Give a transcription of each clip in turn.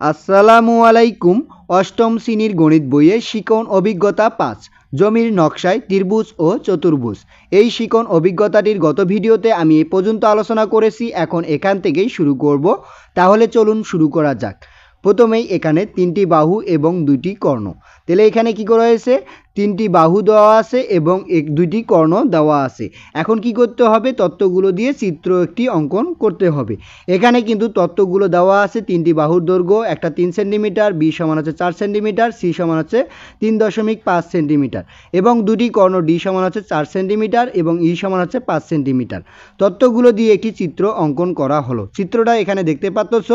আসসালামু আলাইকুম, অষ্টম শ্রেণির গণিত বইয়ে শিকন অভিজ্ঞতা পাঁচ, জমির নকশায় ত্রিভুজ ও চতুর্ভুজ। এই শিকন অভিজ্ঞতাটির গত ভিডিওতে আমি এ পর্যন্ত আলোচনা করেছি, এখন এখান থেকেই শুরু করব। তাহলে চলুন শুরু করা যাক। প্রথমেই এখানে তিনটি বাহু এবং দুটি কর্ণ। তাহলে এখানে কি করা হয়েছে? তিনটি বাহু দেওয়া আছে এবং এক দুইটি কর্ণ দেওয়া আছে। এখন কি করতে হবে? তত্ত্বগুলো দিয়ে চিত্র একটি অঙ্কন করতে হবে। এখানে কিন্তু তত্ত্বগুলো দেওয়া আছে তিনটি বাহুর দৈর্ঘ্য, একটা তিন সেন্টিমিটার, বি সমান হচ্ছে চার সেন্টিমিটার, সি সমান হচ্ছে তিন দশমিক পাঁচ সেন্টিমিটার এবং দুটি কর্ণ ডি সমান হচ্ছে চার সেন্টিমিটার এবং ই সমান হচ্ছে পাঁচ সেন্টিমিটার। তত্ত্বগুলো দিয়ে একটি চিত্র অঙ্কন করা হলো। চিত্রটা এখানে দেখতে পাচ্ছ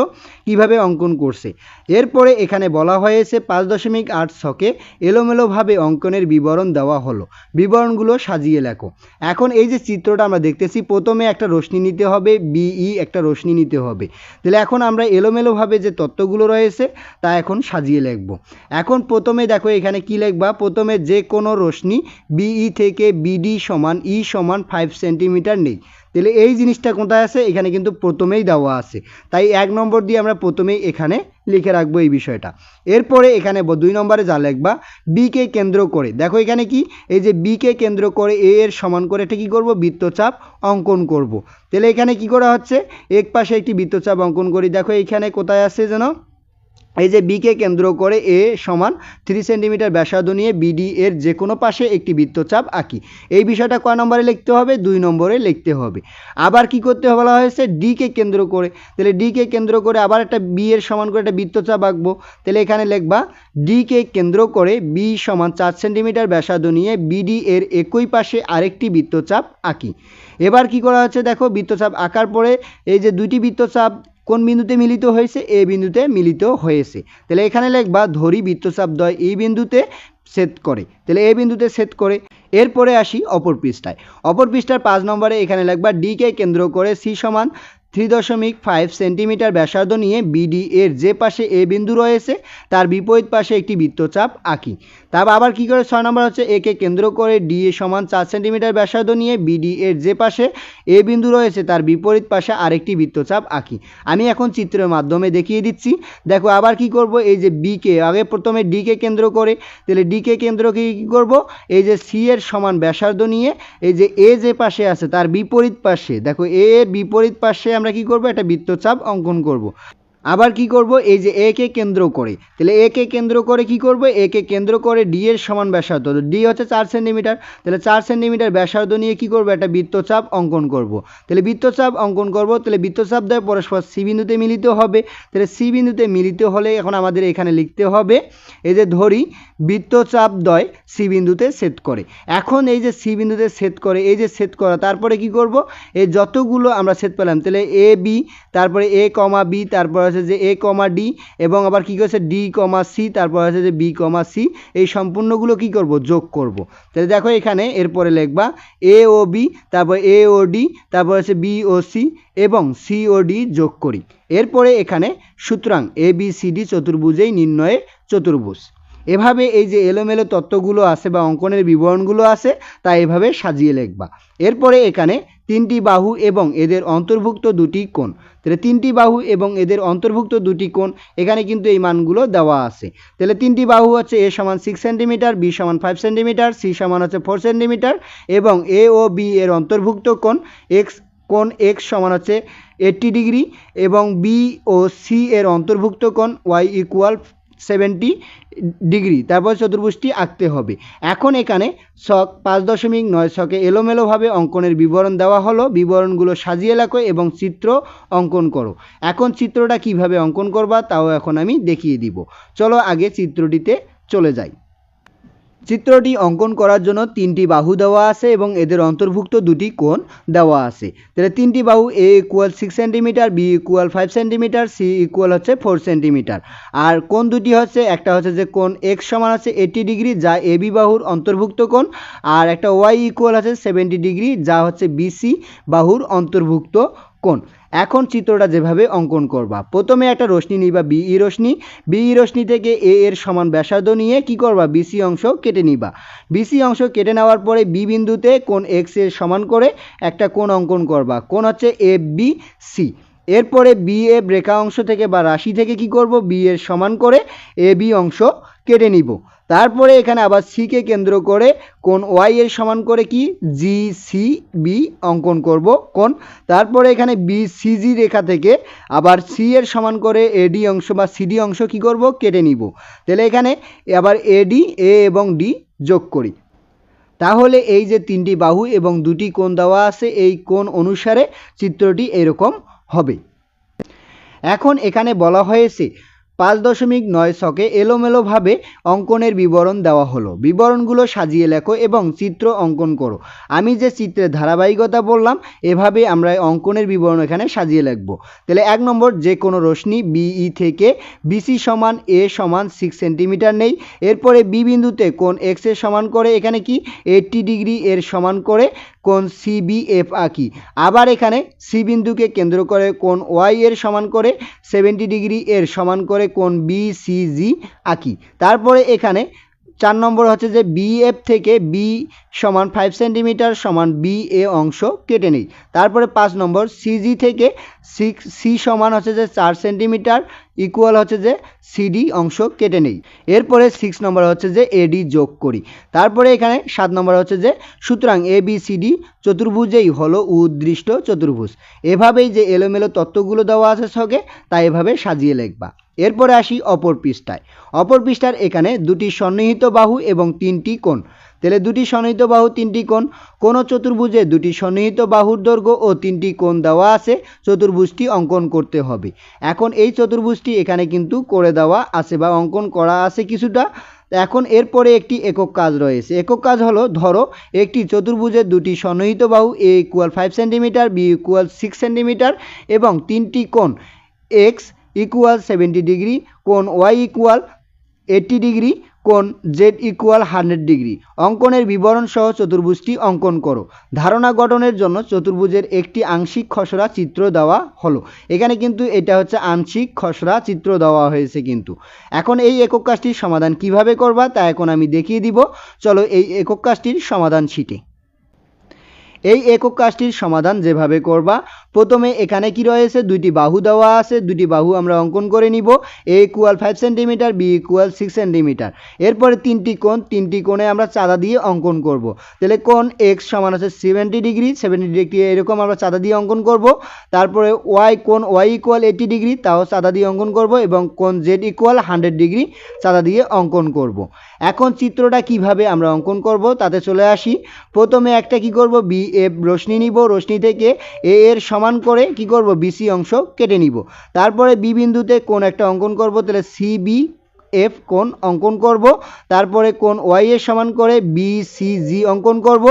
কীভাবে অঙ্কন করছে। এরপরে এখানে বলা হয়েছে পাঁচ দশমিক আট ছকে এলোমেলোভাবে অঙ্কনের বিবরণ দেওয়া হলো। বিবরণগুলো সাজিয়ে লেখো। এখন এই যে চিত্রটা আমরা দেখতেছি, প্রথমে একটা রশ্মি নিতে হবে, বিই একটা রশ্মি নিতে হবে। তাহলে এখন আমরা এলোমেলোভাবে যে তত্ত্বগুলো রয়েছে, তা এখন সাজিয়ে লিখব। এখন প্রথমে দেখো এখানে কি লিখবা? প্রথমে যে কোনো রশ্মি বিই থেকে বিডি সমান ই সমান ফাইভ সেন্টিমিটার নেই। তাহলে এই জিনিসটা কোথায় আছে? এখানে কিন্তু প্রথমেই দেওয়া আছে। তাই এক নম্বর দিয়ে আমরা প্রথমেই এখানে লিখে রাখব এই বিষয়টা। এরপরে এখানে দুই নম্বরে যা লিখবা বিকে কেন্দ্র করে। দেখো এখানে কি? এই যে বিকে কেন্দ্র করে এ এর সমান করে এটা কী করব? বৃত্তচাপ অঙ্কন করব। তাহলে এখানে কি করা হচ্ছে? এক পাশে একটি বৃত্তচাপ অঙ্কন করি। দেখো এখানে কোথায় আছে যেন? এই যে বিকে কেন্দ্র করে এ সমান থ্রি সেন্টিমিটার ব্যাসার্ধ নিয়ে বিডি এর যে কোনো পাশে একটি বৃত্তচাপ আঁকি। এই বিষয়টা কয় নম্বরে লিখতে হবে? দুই নম্বরে লিখতে হবে। আবার কি করতে বলা হয়েছে? ডিকে কেন্দ্র করে। তাহলে ডিকে কেন্দ্র করে আবার একটা বি এর সমান করে একটা বৃত্তচাপ আঁকবো। তাহলে এখানে লিখবা ডিকে কেন্দ্র করে বি সমান চার সেন্টিমিটার ব্যাসার্ধ নিয়ে বিডি এর একই পাশে আরেকটি বৃত্তচাপ আঁকি। এবার কি করা হচ্ছে? দেখো, বৃত্তচাপ আঁকার পরে এই যে দুইটি বৃত্তচাপ কোন বিন্দুতে মিলিত হয়েছে? এ বিন্দুতে মিলিত হয়েছে। তাহলে এখানে লেখবা, ধরি বৃত্তচাপ দ্বয় এই বিন্দুতে সেট করে। তাহলে এই বিন্দুতে সেট করে। এরপরে আসি অপর পৃষ্ঠায়। অপর পৃষ্ঠার পাঁচ নম্বরে এখানে লেখবা, ডি কে কেন্দ্র করে সি সমান থ্রি দশমিক ফাইভ সেন্টিমিটার ব্যাসার্ধ নিয়ে বিডি এর যে পাশে এ বিন্দু রয়েছে, তার বিপরীত পাশে একটি বৃত্তচাপ আঁকি। তারপর আবার কি করে? ছয় নম্বর হচ্ছে একে কেন্দ্র করে ডি এ সমান চার সেন্টিমিটার ব্যাসার্ধ নিয়ে বিডি এর যে পাশে এ বিন্দু রয়েছে, তার বিপরীত পাশে আরেকটি বৃত্তচাপ আঁকি। আমি এখন চিত্রের মাধ্যমে দেখিয়ে দিচ্ছি। দেখো, আবার কি করব? এই যে বিকে আগে প্রথমে ডিকে কেন্দ্র করে, তাহলে ডিকে কেন্দ্রকে কী করব? এই যে সি এর সমান ব্যাসার্ধ নিয়ে, এই যে এ যে পাশে আছে, তার বিপরীত পাশে, দেখো এ এর বিপরীত পাশে আমরা কি করব? একটা বৃত্তচাপ অঙ্কন করব। আবার কি করব? এই যে এ কে কেন্দ্র করে। তাহলে এ কে কেন্দ্র করে কি করব? এ কে কেন্দ্র করে ডি এর সমান ব্যাসার্ধ। ডি হচ্ছে চার সেন্টিমিটার। তাহলে চার সেন্টিমিটার ব্যাসার্ধ নিয়ে কি করব? একটা বৃত্তচাপ অঙ্কন করব। তাহলে বৃত্তচাপ অঙ্কন করব। তাহলে বৃত্তচাপ দ্বয় পরস্পর সি বিন্দুতে মিলিত হবে। তাহলে সি বিন্দুতে মিলিত হলে এখন আমাদের এখানে লিখতে হবে, এই যে ধরি, বৃত্তচাপ দ্বয় সি বিন্দুতে সেট করে। এখন এই যে সি বিন্দুতে সেট করে, এই যে সেট করা, তারপরে কি করব? এই যতগুলো আমরা সেট পেলাম, তাহলে এ বি তারপরে এ কমা বি তারপর আছে যে এ কমা ডি এবং আবার কী করেছে? ডি কমা সি তারপর আছে যে বি কমা সি এই সম্পূর্ণগুলো কি করব? যোগ করব। তাহলে দেখো এখানে এরপরে লিখবা এ ও বি তারপর এ ও ডি তারপর আছে বি ও সি এবং সি ও ডি যোগ করি। এরপরে এখানে সুতরাং এ বি সি ডি চতুর্ভুজেই নির্ণয়ে চতুর্ভুজ। এভাবে এই যে এলোমেলো তত্ত্বগুলো আছে বা অঙ্কনের বিবরণগুলো আছে, তা এভাবে সাজিয়ে লিখবা। এরপরে এখানে তিনটি বাহু এবং এদের অন্তর্ভুক্ত দুটি কোণ। তাহলে তিনটি বাহু এবং এদের অন্তর্ভুক্ত দুটি কোণ, এখানে কিন্তু এই মানগুলো দেওয়া আছে। তাহলে তিনটি বাহু হচ্ছে এ সমান সিক্স সেন্টিমিটার বি সমান ফাইভ সেন্টিমিটার সি সমান হচ্ছে ফোর সেন্টিমিটার এবং এ ও বি এর অন্তর্ভুক্ত কোণ এক্স কোণ এক্স সমান হচ্ছে এইট্টি ডিগ্রি এবং বি ও সি এর অন্তর্ভুক্ত কোণ ওয়াই ইকুয়াল সেভেন্টি ডিগ্রি তারপর চতুর্ভুজটি আঁকতে হবে। এখন এখানে ছক পাঁচ দশমিক নয় ছকে এলোমেলোভাবে অঙ্কনের বিবরণ দেওয়া হলো। বিবরণগুলো সাজিয়ে রাখো এবং চিত্র অঙ্কন করো। এখন চিত্রটা কীভাবে অঙ্কন করবা, তাও এখন আমি দেখিয়ে দিব। চলো আগে চিত্রটিতে চলে যাই। চিত্রটি অঙ্কন করার জন্য তিনটি বাহু দেওয়া আছে এবং এদের অন্তর্ভুক্ত দুটি কোণ দেওয়া আছে। তাহলে তিনটি বাহু A equal six centimetre B equal five centimetre C equal হচ্ছে ফোর সেন্টিমিটার আর কোন দুটি হচ্ছে, একটা হচ্ছে যে কোণ এক্স সমান আছে এইটি ডিগ্রি যা এ বি বাহুর অন্তর্ভুক্ত কোণ। আর একটা ওয়াই ইকুয়াল আছে সেভেন্টি ডিগ্রি যা হচ্ছে বিসি বাহুর অন্তর্ভুক্ত কোণ। এখন চিত্রটা যেভাবে অঙ্কন করবা। প্রথমে একটা রশ্মি নিবা বিই রশ্মি। বিই রশ্মি থেকে এ এর সমান ব্যাসার্ধ নিয়ে কি করবা? বিসি অংশ কেটে নিবা। বিসি অংশ কেটে নেওয়ার পরে বি বিন্দুতে কোন এক্সের সমান করে একটা কোণ অঙ্কন করবা। কোণ হচ্ছে এফ বি সি এরপরে বি এফ রেখা অংশ থেকে বা রাশি থেকে কি করব? বি এর সমান করে এ বি অংশ কেটে নিব। তারপরে এখানে আবার সিকে কেন্দ্র করে কোন ওয়াই এর সমান করে কি? জি সি বি অঙ্কন করব কোন তারপরে এখানে বি সিজি রেখা থেকে আবার সি এর সমান করে এডি অংশ বা সিডি অংশ কি করব? কেটে নিব। তাহলে এখানে আবার এডি এ এবং ডি যোগ করি। তাহলে এই যে তিনটি বাহু এবং দুটি কোণ দেওয়া আছে, এই কোণ অনুসারে চিত্রটি এরকম হবে। এখন এখানে বলা হয়েছে পাঁচ দশমিক নয় ছকে এলোমেলোভাবে অঙ্কনের বিবরণ দেওয়া হলো। বিবরণগুলো সাজিয়ে লেখো এবং চিত্র অঙ্কন করো। আমি যে চিত্রের ধারাবাহিকতা বললাম, এভাবে আমরা অঙ্কনের বিবরণ এখানে সাজিয়ে লিখব। তাহলে এক নম্বর, যে কোনো রশ্মি বিই থেকে বিসি সমান এ সমান সিক্স সেন্টিমিটার নেই। এরপরে বি বিন্দুতে কোন এক্সের সমান করে? এখানে কি? এইটটি ডিগ্রি এর সমান করে কোন সিবিএফ আঁকি। আবার এখানে সি বিন্দুকে কেন্দ্র করে কোন ওয়াই এর সমান করে সেভেন্টি ডিগ্রি এর সমান করে কোন বি সি জি আঁকি। তারপরে এখানে চার নম্বর হচ্ছে যে বিএফ থেকে বি সমান ফাইভ সেন্টিমিটার সমান বি এ অংশ কেটে নেই। তারপরে পাঁচ নম্বর সিজি থেকে সিক্স সি সমান হচ্ছে যে চার সেন্টিমিটার ইকুয়াল হচ্ছে যে সিডি অংশ কেটে নেই। এরপরে সিক্স নম্বর হচ্ছে যে এডি যোগ করি। তারপরে এখানে সাত নম্বর হচ্ছে যে সুতরাং এ বি সিডি চতুর্ভুজেই হলো উদ্দৃষ্ট চতুর্ভুজ। এভাবেই যে এলোমেলো তত্ত্বগুলো দেওয়া আছে ছকে তা এভাবে সাজিয়ে লিখবা। এরপরে আসি অপর পৃষ্ঠায়। অপর পৃষ্ঠার এখানে দুটি সন্নিহিত বাহু এবং তিনটি কোণ। তাহলে দুটি সন্নিহিত বাহু, তিনটি কোণ। কোনো চতুর্ভুজে দুটি সন্নিহিত বাহুর দৈর্ঘ্য ও তিনটি কোণ দেওয়া আছে। চতুর্ভুজটি অঙ্কন করতে হবে। এখন এই চতুর্ভুজটি এখানে কিন্তু করে দেওয়া আছে বা অঙ্কন করা আছে কিছুটা। এখন এরপরে একটি একক কাজ রয়েছে। একক কাজ হলো, ধরো একটি চতুর্ভুজের দুটি সন্নিহিত বাহু A equal five centimetre B equal six centimetre এবং তিনটি কোণ এক্স ইকুয়াল সেভেন্টি ডিগ্রি কোণ ওয়াই ইকুয়াল এইট্টি ডিগ্রি কোণ জেড ইকুয়াল হান্ড্রেড ডিগ্রি। অঙ্কনের বিবরণ সহ চতুর্ভুজটি অঙ্কন করো। ধারণা গঠনের জন্য চতুর্ভুজের একটি আংশিক খসড়া চিত্র দেওয়া হলো। এখানে কিন্তু এটা হচ্ছে আংশিক খসড়া চিত্র দেওয়া হয়েছে কিন্তু। এখন এই একক কাজটির সমাধান কীভাবে করবা তা এখন আমি দেখিয়ে দিব। চলো এই একক কাজটির সমাধান শিটে। এই একক কাজটির সমাধান যেভাবে করবা, প্রথমে এখানে কি রয়েছে? দুইটি বাহু দেওয়া আছে দুটি বাহু আমরা অঙ্কন করে নিব A equal five centimetre B equal six centimetre এরপরে তিনটি কোণ, তিনটি কোণে আমরা চাঁদা দিয়ে অঙ্কন করব। তাহলে কোণ এক্স সমান আছে সেভেন্টি ডিগ্রি সেভেন্টি ডিগ্রি এরকম আমরা চাঁদা দিয়ে অঙ্কন করব। তারপরে ওয়াই কোণ ওয়াই ইকুয়াল এইটি ডিগ্রি তাও চাঁদা দিয়ে অঙ্কন করব এবং কোণ জেড ইকুয়াল হান্ড্রেড ডিগ্রি চাঁদা দিয়ে অঙ্কন করব। এখন চিত্রটা কীভাবে আমরা অঙ্কন করব, তাতে চলে আসি। প্রথমে একটা কি করব? বি এফ রশ্মি নিব, রশ্মি থেকে এ এর সমান করে কি করব? বিসি অংশ কেটে নিব। তারপরে বি বিন্দুতে কোন একটা অঙ্কন করব? তাহলে সি বি এফ কোণ অঙ্কন করব, তারপরে কোন ওয়াই এর সমান করে বি সি জি অঙ্কন করব,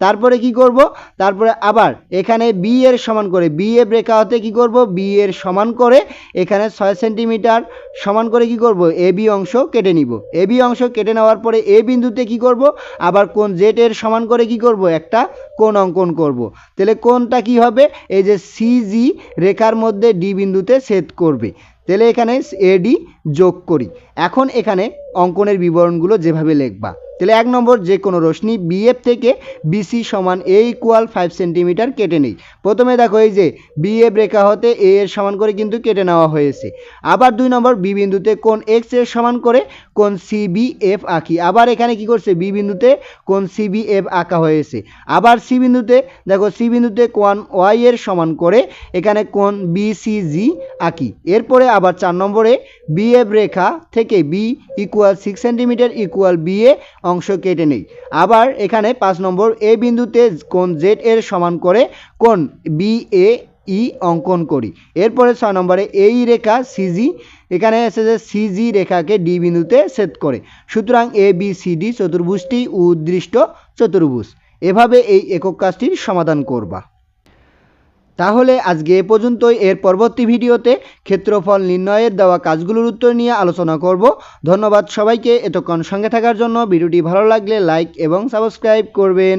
তারপরে কি করব? তারপরে আবার এখানে বি এর সমান করে বি এফ রেখা হতে কি করব? বি এর সমান করে এখানে ছয় সেন্টিমিটার সমান করে কি করব? এ বি অংশ কেটে নিব। এ বি অংশ কেটে নেওয়ার পরে এ বিন্দুতে কি করব? আবার কোন জেড এর সমান করে কি করব? একটা কোণ অঙ্কন করব। তাহলে কোনটা কি হবে? এই যে সিজি রেখার মধ্যে ডি বিন্দুতে ছেদ করবে। তাহলে এখানে এডি যোগ করি। এখন এখানে অঙ্কনের বিবরণগুলো যেভাবে লিখবা। তাহলে এক নম্বর যে কোনো রশ্মি বিএফ থেকে বিসি সমান এ ইকুয়াল ফাইভ সেন্টিমিটার কেটে নেই। প্রথমে দেখো এই যে বিএফ রেখা হতে এ এর সমান করে কিন্তু কেটে নেওয়া হয়েছে। আবার দুই নম্বর বি বিন্দুতে কোন এক্সের সমান করে কোন সিবিএফ আঁকি। আবার এখানে কি করছে? বি বিন্দুতে কোন সিবিএফ আঁকা হয়েছে। আবার সি বিন্দুতে দেখো সি বিন্দুতে কোন ওয়াই এর সমান করে এখানে কোন বি সি জি আঁকি। এরপরে আবার চার নম্বরে বিএফ রেখা থেকে B equal six centimetre equal B A অংশ কেটে নেই। আবার এখানে পাঁচ নম্বর, এ বিন্দুতে কোন জেড এর সমান করে কোন বি এ ই অঙ্কন করি। এরপরে ছয় নম্বরে, এই রেখা সিজি এখানে এসে যে সিজি রেখাকে ডি বিন্দুতে সেট করে। সুতরাং এ বি সি ডি চতুর্ভুজটি উদ্দৃষ্ট চতুর্ভুজ। এভাবে এই একক কাজটির সমাধান করবা। তাহলে আজকে এ পর্যন্তই। এর পরবর্তী ভিডিওতে ক্ষেত্রফল নির্ণয়ের দেওয়া কাজগুলোর উত্তর নিয়ে আলোচনা করব। ধন্যবাদ সবাইকে। এতক্ষণ সঙ্গে থাকার জন্য ভিডিওটি ভালো লাগলে লাইক এবং সাবস্ক্রাইব করবেন।